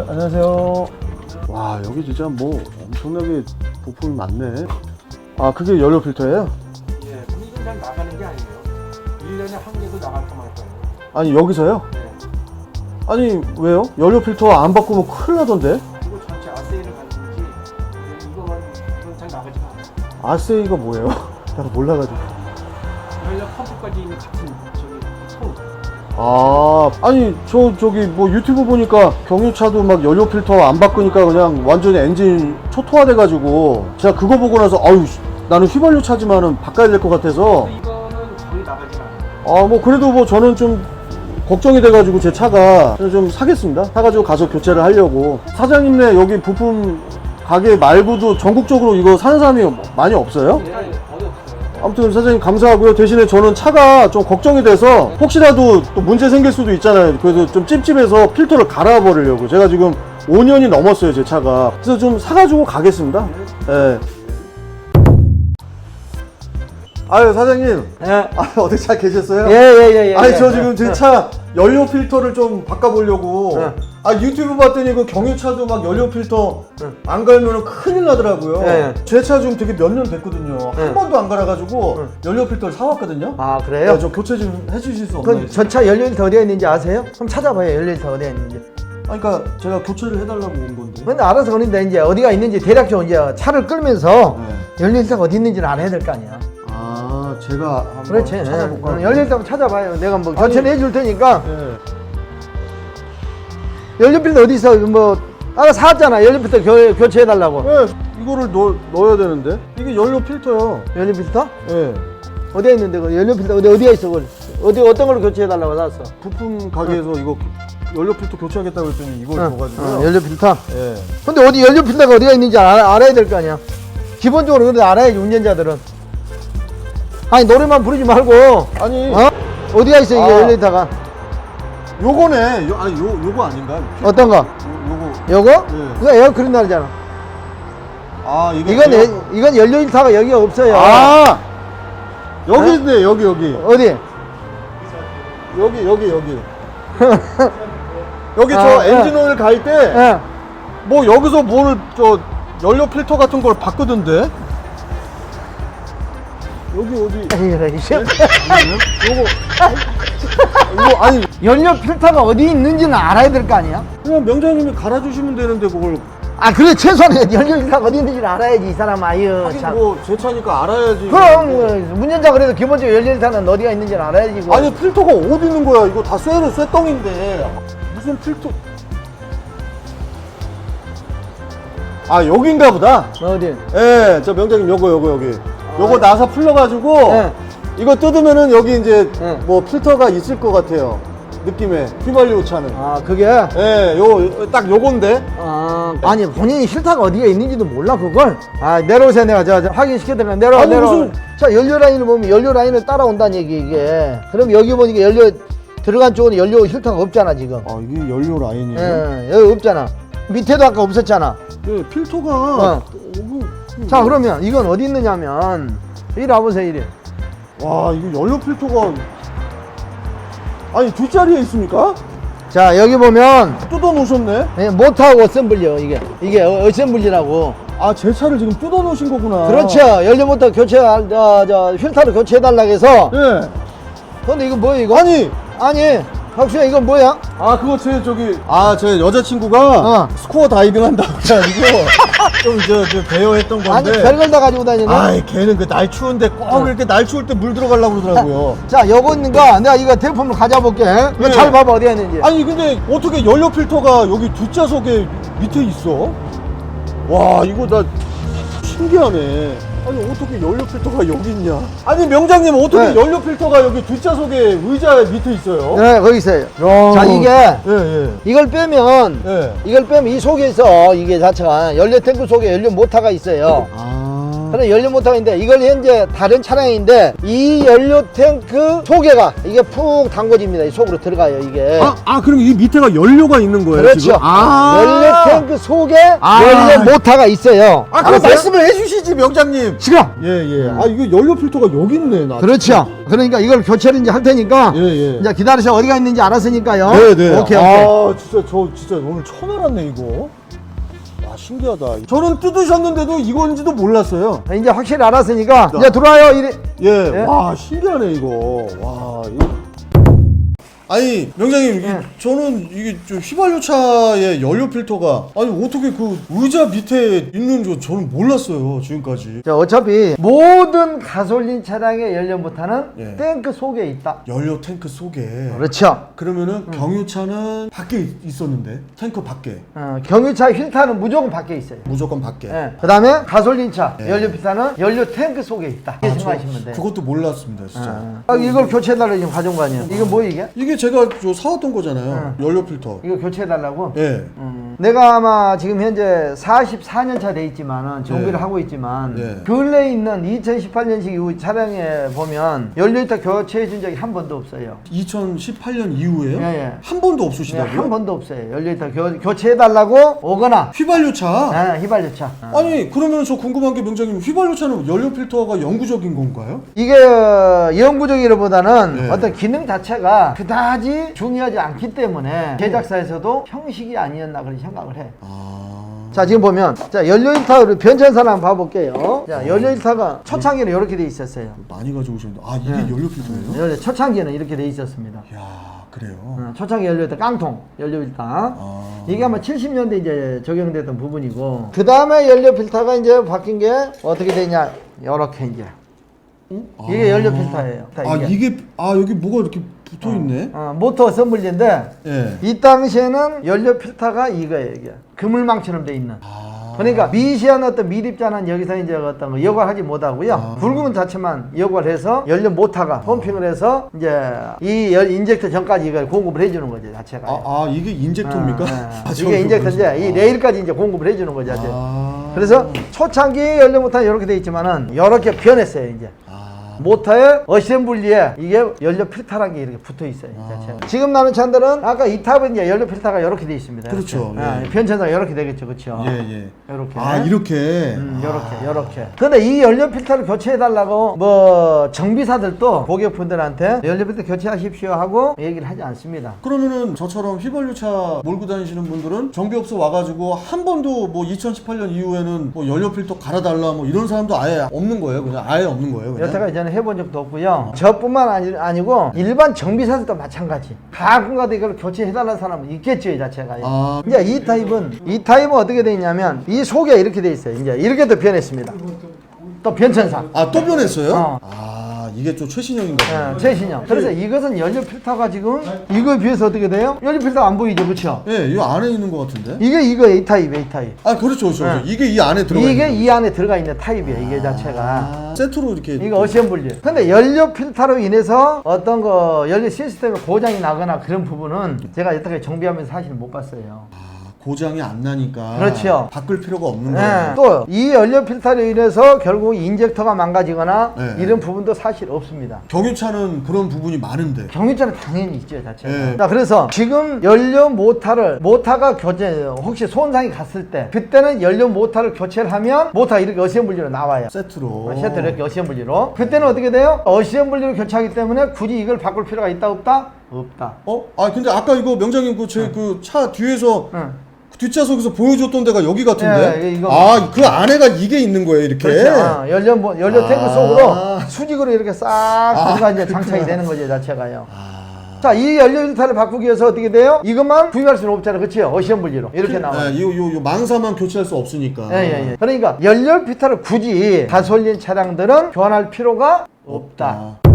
아, 안녕하세요. 와, 여기 진짜 뭐 엄청나게 부품이 많네. 아, 그게 연료 필터예요? 예, 분위기는 잘 나가는 게 아니에요. 1년에 한 개도 나갈 거만 할 거예요. 아니, 여기서요? 네. 아니, 왜요? 연료 필터 안 바꾸면 큰일 나던데? 이거 전체 아세이를 가지고지 이거만 이건 잘 나가지가 않아요. 아세이가 뭐예요? 나 몰라가지고. 연료 펌프까지 있는. 아, 아니, 저, 저기, 뭐 유튜브 보니까 경유차도 막 연료 필터 안 바꾸니까 그냥 완전히 엔진 초토화돼 가지고 제가 그거 보고 나서, 아유, 씨, 나는 휘발유 차지만은 바꿔야 될 것 같아서 근데 이거는 거의 나가지가 않아요. 아, 뭐, 그래도 뭐 저는 좀 걱정이 돼가지고 제 차가 좀 사겠습니다. 사가지고 가서 교체를 하려고. 사장님네 여기 부품 가게 말고도 전국적으로 이거 사는 사람이 많이 없어요? 예, 어디 없어요. 아무튼 사장님 감사하고요. 대신에 저는 차가 좀 걱정이 돼서 혹시라도 또 문제 생길 수도 있잖아요. 그래서 좀 찝찝해서 필터를 갈아버리려고. 제가 지금 5년이 넘었어요, 제 차가. 그래서 좀 사가지고 가겠습니다. 예. 아유, 사장님. 예. 아, 어디 잘 계셨어요? 예, 예, 예, 예. 아니 예. 저 지금 제 차 연료 필터를 좀 바꿔보려고 네. 아 유튜브 봤더니 그 경유차도 막 연료 필터 네. 안 갈면 큰일 나더라고요 네. 제 차 지금 되게 몇 년 됐거든요 네. 한 번도 안 갈아가지고 연료 필터를 사왔거든요 아, 그래요? 네, 저 교체 좀 해주실 수 없나요? 그 전차 연료일터 어디에 있는지 아세요? 그럼 찾아봐요, 연료일터 어디에 있는지. 아니, 그러니까 제가 교체를 해달라고 온 건데 근데 알아서 그런데 이제 어디가 있는지 대략적으로 이제 차를 끌면서 네. 연료일터가 어디 있는지는 알아야 될 거 아니야. 아 제가 한번 그렇지. 찾아볼까 어, 연료일터 한번 찾아봐요. 내가 뭐 교체를 해줄 테니까. 네. 연료필터 어디 있어? 뭐, 아까 사왔잖아. 연료필터 교, 교체해달라고. 네, 이거를 넣, 넣어야 되는데 이게 연료 필터요 연료필터? 예 어디에 있는데? 그 연료필터 어디, 어디에 있어? 그걸? 어디, 어떤 걸로 교체해달라고 샀어? 부품 가게에서 이거 연료 필터 교체하겠다고 했더니 이걸 어, 줘가지고 요 어, 연료필터? 예. 근데 어디 연료필터가 어디가 있는지 알아, 알아야 될 거 아니야. 기본적으로 그래도 알아야지 운전자들은. 아니 노래만 부르지 말고 아니 어? 어디가 있어 이게 아. 연료일터가? 요거네 요, 아니 요, 요거 아닌가? 어떤 거? 요, 요거 요거? 네. 그거 에어크린 날이잖아. 아 이게 이건 에어- 에, 이건 연료일터가 여기 없어요. 아 여기 있네 여기 여기 어디? 여기 여기 여기 여기 아, 저 예. 엔진 오일 갈때 예. 뭐 여기서 뭘저 연료 필터 같은 걸 바꾸던데 여기 어디 에이, 씨. 아니에요? 요거 이거 아니 연료 필터가 어디 있는지는 알아야 될 거 아니야? 그냥 명장님이 갈아주시면 되는데 그걸 아 그래 최소한 연료 필터가 어디 있는지는 알아야지 이 사람 아유 하긴 참. 뭐제 차니까 알아야지 그럼 어, 운전자 그래도 기본적으로 연료 필터는 어디가 있는지는 알아야지. 그거. 아니 필터가 어디 있는 거야? 이거 다 쇠로 쇠덩인데 무슨 필터? 아 여긴가 보다. 어디? 예, 저 명장님 요거 요거 여기. 요거 아, 나사 풀려가지고 네. 이거 뜯으면은 여기 이제 네. 뭐 필터가 있을 것 같아요. 느낌에 휘발유 차는. 아 그게 예, 요 딱 요건데. 아 아니 본인이 필터가 어디에 있는지도 몰라 그걸. 아 내려오세요 내가 저, 저 확인시켜드려 내려와 아니, 내려와. 무슨- 자 연료 라인을 보면 연료 라인을 따라온다는 얘기 이게. 그럼 여기 보니까 연료 들어간 쪽은 연료 필터가 없잖아 지금. 아 이게 연료 라인이에요? 예 여기 없잖아. 밑에도 아까 없었잖아. 예, 필터가. 어. 요거- 자 그러면 이건 어디 있느냐면 이리 와보세요 이리. 와 이거 연료 필터가 아니 뒷자리에 있습니까? 자 여기 보면 뜯어 놓으셨네. 예, 모터하고 어셈블리요 이게 이게 어- 어셈블리라고. 아 제 차를 지금 뜯어 놓으신 거구나. 그렇죠. 연료 모터 교체, 아, 저, 저, 필터를 교체해 달라고 해서. 예. 근데 이거 뭐야, 이거? 아니 아니, 박수야, 이건 뭐야? 아 그거 제 저기 아 제 여자친구가 어. 스코어 다이빙 한다고 해가지고 좀저 저 배워했던 아니, 건데. 별걸 다 가지고 다니네. 아이 걔는 그 날 추운데 꼭 이렇게 날 추울 때 물 들어가려고 그러더라고요. 자, 요거 있는가? 내가 이거 대품을 가져볼게. 이거 네. 잘 봐봐, 어디에 있는지. 아니 근데 어떻게 연료 필터가 여기 뒷좌석에 밑에 있어? 와 이거 나 신기하네. 아니 어떻게 연료 필터가 여기 있냐? 아니 명장님 어떻게 네. 연료 필터가 여기 뒷좌석에 의자 밑에 있어요? 네, 거기 있어요. 야. 자, 이게, 예 예. 이걸 빼면, 예. 이걸 빼면 이 속에 있어, 이게 자체가. 연료 탱크 속에 연료 모터가 있어요. 아. 그래 연료 모터인데 이걸 현재 다른 차량인데 이 연료 탱크 속에가 이게 푹 담궈집니다. 이 속으로 들어가요 이게. 아, 아 그럼 이 밑에가 연료가 있는 거예요 그렇죠. 지금? 아 연료 탱크 속에 아. 연료 모터가 있어요. 아, 그럼 알았어요? 말씀을 해주시지 명장님. 지금. 예 예. 아 이거 연료 필터가 여기 있네 나. 그렇죠. 그러니까 이걸 교체를 이제 할 테니까 예, 예. 이제 기다리셔 어디가 있는지 알았으니까요. 네 네. 오케이 오케이. 아 진짜 저 진짜 오늘 처음 알았네 이거. 와 신기하다. 저는 뜯으셨는데도 이건지도 몰랐어요. 이제 확실히 알았으니까 이제 들어와요. 이래. 예. 예? 와 신기하네 이거. 와. 이거. 아니 명장님 이- 예. 저는 이게 저 휘발유 차의 연료 필터가 아니 어떻게 그 의자 밑에 있는 줄 저는 몰랐어요 지금까지. 자, 어차피 모든 가솔린 차량의 연료 모터는 예. 탱크 속에 있다. 연료 탱크 속에. 그렇죠. 그러면은 경유차는 밖에 있- 있었는데 탱크 밖에 어, 경유차 필터는 무조건 밖에 있어요. 무조건 밖에. 예. 그 다음에 가솔린차 예. 연료 필터는 연료 탱크 속에 있다. 이렇게 아, 저 생각하시면 돼요. 그것도 몰랐습니다 진짜. 아, 이걸 교체해달라고 지금 가져온 거 아니에요? 이거 뭐 이게? 이게 제가 저 사왔던 거잖아요. 연료 필터. 이거 교체해달라고? 예. 음, 내가 아마 지금 현재 44년 차 돼 있지만은 정비를 네. 하고 있지만 네. 근래에 있는 2018년식 이후 차량에 보면 연료히터 교체해 준 적이 한 번도 없어요. 2018년 이후에요? 예, 예. 한 번도 네, 없으시다고요? 한 번도 없어요. 연료히터 교, 교체해달라고 오거나 휘발유차. 아, 휘발유차. 아. 아니 그러면 저 궁금한 게 명장님 휘발유차는 연료 필터가 영구적인 건가요? 이게 어, 영구적이라보다는 네. 어떤 기능 자체가 그다지 중요하지 않기 때문에 제작사에서도 형식이 아니었나 그런 생각을 해. 아. 자 지금 보면 자 연료 일타를 변천사 한번 봐볼게요. 자 연료 일타가 초창기는 이렇게 돼 있었어요. 많이 가져오셨는데 아 이게 네. 연료 필터예요? 연료 초창기는 이렇게 돼 있었습니다. 야 그래요. 어, 초창기 연료 일타 깡통 연료 일타. 아. 이게 아마 70년대 이제 적용됐던 부분이고 그 다음에 연료 필터가 이제 바뀐 게 어떻게 되냐 이렇게 이제 이게 연료 필터예요. 아 이게 아 여기 뭐가 이렇게 붙어 있네. 어, 모터 어셈블리인데 예. 이 당시에는 연료 필터가 이거예요 이게 그물망처럼 돼 있는 아. 그러니까 미시한 어떤 미립자는 여기서 이제 어떤 거 역할하지 못하고요 아. 붉은 자체만 역할해서 연료 모터가 펌핑을 해서 이제 이 열 인젝터 전까지 이걸 공급을 해주는 거죠 자체가 아, 아 이게 인젝터입니까? 어, 어. 아, 저 이게 인젝터인데 모르겠어요. 이 레일까지 이제 공급을 해주는 거죠 이제. 아. 그래서 초창기 연료 모터는 이렇게 돼 있지만은 이렇게 변했어요 이제 아. 모터의 어셈블리에 이게 연료 필터라는 게 이렇게 붙어 있어요. 이 아. 자체가. 지금 나는 차들은 아까 이 탑은 이제 연료 필터가 이렇게 돼 있습니다. 그렇죠. 이렇게. 아, 예. 변천사가 이렇게 되겠죠, 그렇죠? 예 예. 이렇게. 아 이렇게. 음, 요렇게, 요렇게. 근데 이 연료 필터를 교체해 달라고, 뭐, 정비사들도 고객분들한테 연료 필터 교체하십시오 하고 얘기를 하지 않습니다. 그러면은 저처럼 휘발유차 몰고 다니시는 분들은 정비업소 와가지고 한 번도 뭐 2018년 이후에는 뭐 연료 필터 갈아달라 뭐 이런 사람도 아예 없는 거예요. 그냥 아예 없는 거예요. 그냥. 여태까지 저는 해본 적도 없고요. 저뿐만 아니, 아니 고 일반 정비사들도 마찬가지. 가끔가다 이걸 교체해달라는 사람은 있겠죠, 이 자체가. 아. 이제 이 타입은 이 타입은 어떻게 돼 있냐면 이 속에 이렇게 돼 있어요. 이제 이렇게 또 변했습니다. 또 변천사. 아 또 변했어요? 어. 아 이게 좀 최신형인가 보네. 예, 최신형. 그래서 이것은 연료 필터가 지금 이거에 비해서 어떻게 돼요? 연료 필터가 안 보이죠, 그렇죠? 예, 이 안에 있는 것 같은데. 이게 이거 A 타입, A 타입. 아 그렇죠, 그렇죠. 네. 이게 이 안에 들어가 이게 있는 이 안에 들어가 있는 타입이에요, 이게 자체가. 아, 세트로 이렇게. 이거 어셈블리. 근데 연료 필터로 인해서 어떤 거 연료 시스템에 고장이 나거나 그런 부분은 제가 여태까지 정비하면서 사실 못 봤어요. 아, 고장이 안 나니까. 그렇죠. 바꿀 필요가 없는 네. 거예요. 또 이 연료 필터로 인해서 결국 인젝터가 망가지거나 네. 이런 부분도 사실 없습니다. 경유차는 그런 부분이 많은데. 경유차는 당연히 있죠 자체가. 네. 자 그래서 지금 연료 모터를 모터가 교체 혹시 손상이 갔을 때 그때는 연료 모터를 교체를 하면 모터가 이렇게 어셈블리로 나와요. 세트로. 세트 이렇게 어셈블리로. 그때는 어떻게 돼요? 어셈블리로 교체하기 때문에 굳이 이걸 바꿀 필요가 있다 없다? 없다. 어? 아 근데 아까 이거 명장님 그제그차 뒤에서 응. 그 뒷좌석에서 보여줬던 데가 여기 같은데. 예, 이거- 아 그 안에가 이게 있는 거예요 이렇게. 그렇죠. 어, 연료 모- 연료 탱크 아. 속으로 수직으로 이렇게 싹 들어가 이제 장착이 되는 거죠 자체가요. 자, 이 연료 필터를 바꾸기 위해서 어떻게 돼요? 이것만 구입할 수는 없잖아요. 그렇죠? 어시엄블리로. 이렇게 나와요. 예, 요, 요, 요 망사만 교체할 수 없으니까. 예, 예, 예. 그러니까 연료 필터를 굳이 가솔린 차량들은 교환할 필요가 없다. 아,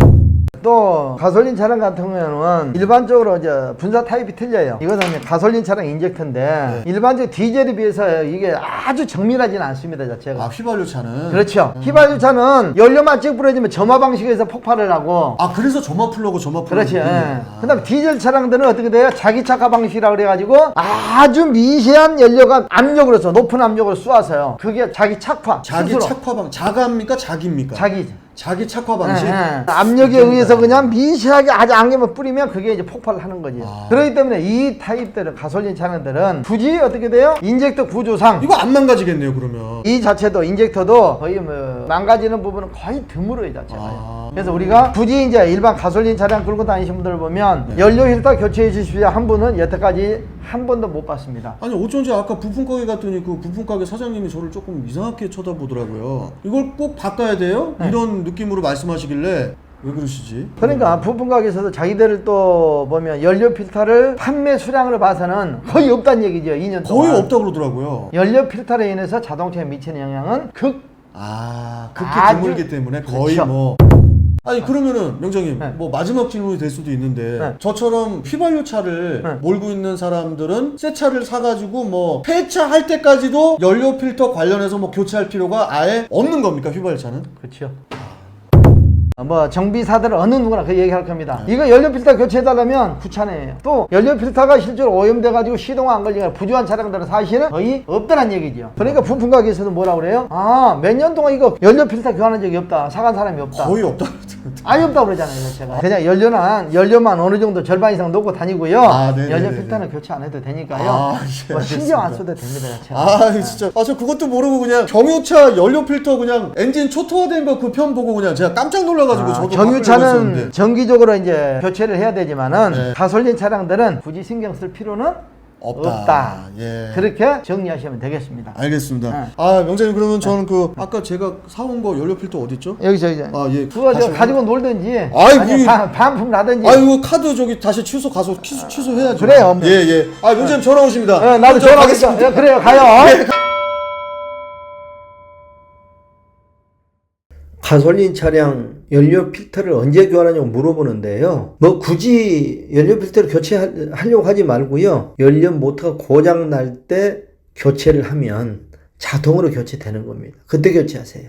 또 가솔린 차량 같은 경우에는 일반적으로 이제 분사 타입이 틀려요. 이것은 가솔린 차량 인젝터인데 일반적 디젤에 비해서 이게 아주 정밀하지는 않습니다 자체가. 아 휘발유 차는 그렇죠. 휘발유 차는 연료만 쭉 뿌려지면 점화 방식에서 폭발을 하고 아 그래서 저만 풀려고 저만 풀려고 그렇지. 예. 아. 그다음 디젤 차량들은 어떻게 돼요? 자기 착화 방식이라 그래가지고 아주 미세한 연료가 압력으로서 높은 압력으로 쏘아서요. 그게 자기 착화. 자기 스스로. 착화방 자가입니까 자기입니까? 자기. 자기 착화 방식. 예, 예. 압력에 의해서 그냥 미세하게 아주 안개만 뿌리면 그게 이제 폭발을 하는 거지. 아. 그렇기 때문에 이 타입들은 가솔린 차량들은 굳이 어떻게 돼요? 인젝터 구조상 이거 안 망가지겠네요 그러면. 이 자체도 인젝터도 거의 뭐 망가지는 부분은 거의 드물어요 자체가. 아. 그래서 우리가 굳이 이제 일반 가솔린 차량 끌고 다니신 분들 보면 네. 연료 필터 교체해 주십시오 한 분은 여태까지 한 번도 못 봤습니다. 아니 어쩐지 아까 부품 가게 갔더니 그 부품 가게 사장님이 저를 조금 이상하게 쳐다보더라고요. 이걸 꼭 바꿔야 돼요? 네. 이런 느낌으로 말씀하시길래 왜 그러시지? 그러니까 부품 가게에서도 자기들을 또 보면 연료 필터를 판매 수량으로 봐서는 거의 없다는 얘기죠. 2년 동안. 거의 없다 그러더라고요. 연료 필터로 인해서 자동차에 미치는 영향은 극아 그렇게 아주- 드물기 때문에 거의 그렇죠. 뭐. 아니 그러면은 명장님 네. 뭐 마지막 질문이 될 수도 있는데 네. 저처럼 휘발유 차를 네. 몰고 있는 사람들은 새 차를 사가지고 뭐 폐차 할 때까지도 연료 필터 관련해서 뭐 교체할 필요가 아예 없는 겁니까 휘발유 차는? 그렇죠. 뭐 정비사들은 어느 누구나 그 얘기할 겁니다. 이거 연료 필터 교체해달라면 구차네요. 또 연료 필터가 실제로 오염돼가지고 시동 안 걸리거나 부주한 차량들은 사실은 거의 없다는 얘기죠. 그러니까 부품 가게에서도 뭐라 그래요? 아 몇 년 동안 이거 연료 필터 교환한 적이 없다. 사간 사람이 없다. 거의 없다. 아예 없다고 그러잖아요, 제가. 그냥 연료는, 연료만 어느 정도 절반 이상 놓고 다니고요. 아, 네네네네. 연료 필터는 교체 안 해도 되니까요. 아, 예, 뭐 신경 안. 써도 됩니다, 자체가. 아 진짜 아 저 그것도 모르고 그냥 경유차 연료 필터 그냥 엔진 초토화된 거 그 편 보고 그냥 제가 깜짝 놀라 가지고 아, 저도 했었는데. 정기적으로 이제 교체를 해야 되지만은 네. 가솔린 차량들은 굳이 신경 쓸 필요는 없다. 없다. 예. 그렇게 정리하시면 되겠습니다. 알겠습니다. 네. 아 명장님 그러면 저는 그 아까 제가 사온 거 연료 필터 어디 있죠? 여기서 이제 아 예. 그거 저 가지고 놀든지 아이고, 아니면 이- 반- 반품 나든지 아이고 카드 저기 다시 취소 가서 취소, 취소해야죠. 그래요. 예 예. 아 명장님 전화 오십니다. 예, 나도 저 전화 가겠습니다. 네. 예, 그래요 가요. 가솔린 차량 연료 필터를 언제 교환하냐고 물어보는데요. 뭐 굳이 연료 필터를 교체하려고 하지 말고요. 연료 모터가 고장 날 때 교체를 하면 자동으로 교체되는 겁니다. 그때 교체하세요.